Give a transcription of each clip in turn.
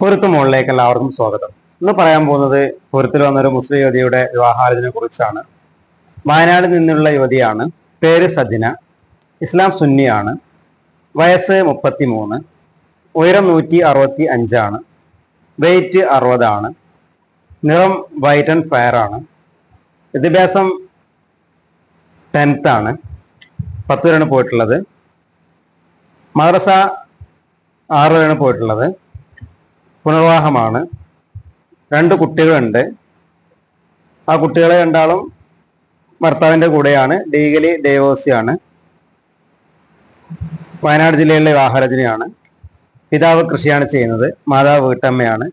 പൊരുത്ത് മുകളിലേക്ക് എല്ലാവർക്കും സ്വാഗതം. ഇന്ന് പറയാൻ പോകുന്നത് പൊരുത്തിൽ വന്നൊരു മുസ്ലിം യുവതിയുടെ വിവാഹാലോചനയെ കുറിച്ചാണ്. വയനാട്ടിൽ നിന്നുള്ള യുവതിയാണ് പേര് സജിന ഇസ്ലാം സുന്നിയാണ് വയസ്സ് മുപ്പത്തി മൂന്ന് ഉയരം നൂറ്റി അറുപത്തി അഞ്ചാണ് വെയിറ്റ് അറുപതാണ് നിറം വൈറ്റ് ആൻഡ് ഫയർ ആണ് വിദ്യാഭ്യാസം ടെൻത്ത് ആണ് പത്ത് വരെയാണ് പോയിട്ടുള്ളത് മദ്രസ ആറ് വരെയാണ് പോയിട്ടുള്ളത് പുനർവാഹമാണ് രണ്ട് കുട്ടികളുണ്ട്. ആ കുട്ടികളെ രണ്ടാളും ഭർത്താവിന്റെ കൂടെയാണ്. ലീഗലി ദേവോസിയാണ് വയനാട് ജില്ലയിലെ വാഹരചനയാണ് പിതാവ് കൃഷിയാണ് ചെയ്യുന്നത്. മാതാവ് വീട്ടമ്മയാണ്.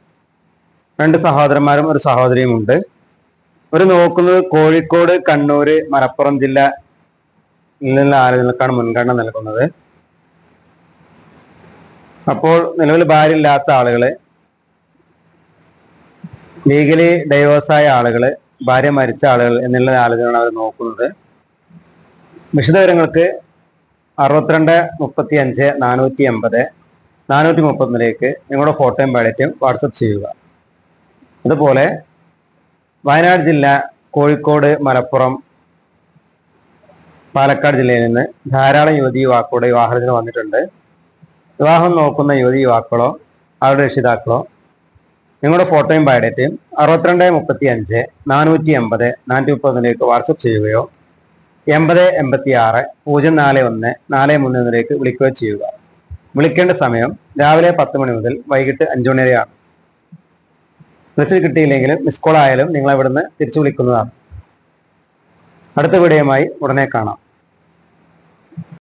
രണ്ട് സഹോദരന്മാരും ഒരു സഹോദരിയും ഉണ്ട് ഒരു നോക്കുന്നത് കോഴിക്കോട് കണ്ണൂർ മലപ്പുറം ജില്ല നിന്നുള്ള ആളുകൾക്കാണ് മുൻഗണന നൽകുന്നത്. അപ്പോൾ നിലവിൽ ഭാര്യ ഇല്ലാത്ത ആളുകൾ ലീഗലി ഡൈവേഴ്സായ ആളുകൾ ഭാര്യ മരിച്ച ആളുകൾ എന്നുള്ള ആളുകളാണ് അവർ നോക്കുന്നത്. വിശദവിവരങ്ങൾക്ക് അറുപത്തിരണ്ട് മുപ്പത്തി അഞ്ച് നാനൂറ്റി എൺപത് നാനൂറ്റി മുപ്പത്തൊന്നിലേക്ക് നിങ്ങളുടെ ഫോട്ടോയും ബാലറ്റും വാട്സപ്പ് ചെയ്യുക. അതുപോലെ വയനാട് ജില്ല കോഴിക്കോട് മലപ്പുറം പാലക്കാട് ജില്ലയിൽ നിന്ന് ധാരാളം യുവതി യുവാക്കളുടെ വിവാഹത്തിന് വന്നിട്ടുണ്ട്. വിവാഹം നോക്കുന്ന യുവതി യുവാക്കളോ അവരുടെ രക്ഷിതാക്കളോ നിങ്ങളുടെ ഫോട്ടോയും ബയോഡേറ്റയും അറുപത്തിരണ്ട് മുപ്പത്തി അഞ്ച് നാനൂറ്റി എൺപത് നാനൂറ്റി മുപ്പതിലേക്ക് വാട്സപ്പ് ചെയ്യുകയോ എൺപത് എൺപത്തി ആറ് പൂജ്യം നാല് ഒന്ന് നാല് മൂന്നിലേക്ക് വിളിക്കുകയോ ചെയ്യുക. വിളിക്കേണ്ട സമയം രാവിലെ പത്ത് മണി മുതൽ വൈകിട്ട് അഞ്ചു മണി വരെയാണ്. വിളിച്ച് കിട്ടിയില്ലെങ്കിലും മിസ് കോൾ ആയാലും നിങ്ങൾ ഇവിടുന്ന് തിരിച്ചു വിളിക്കുന്നതാണ്. അടുത്ത വീഡിയോയുമായി ഉടനെ കാണാം.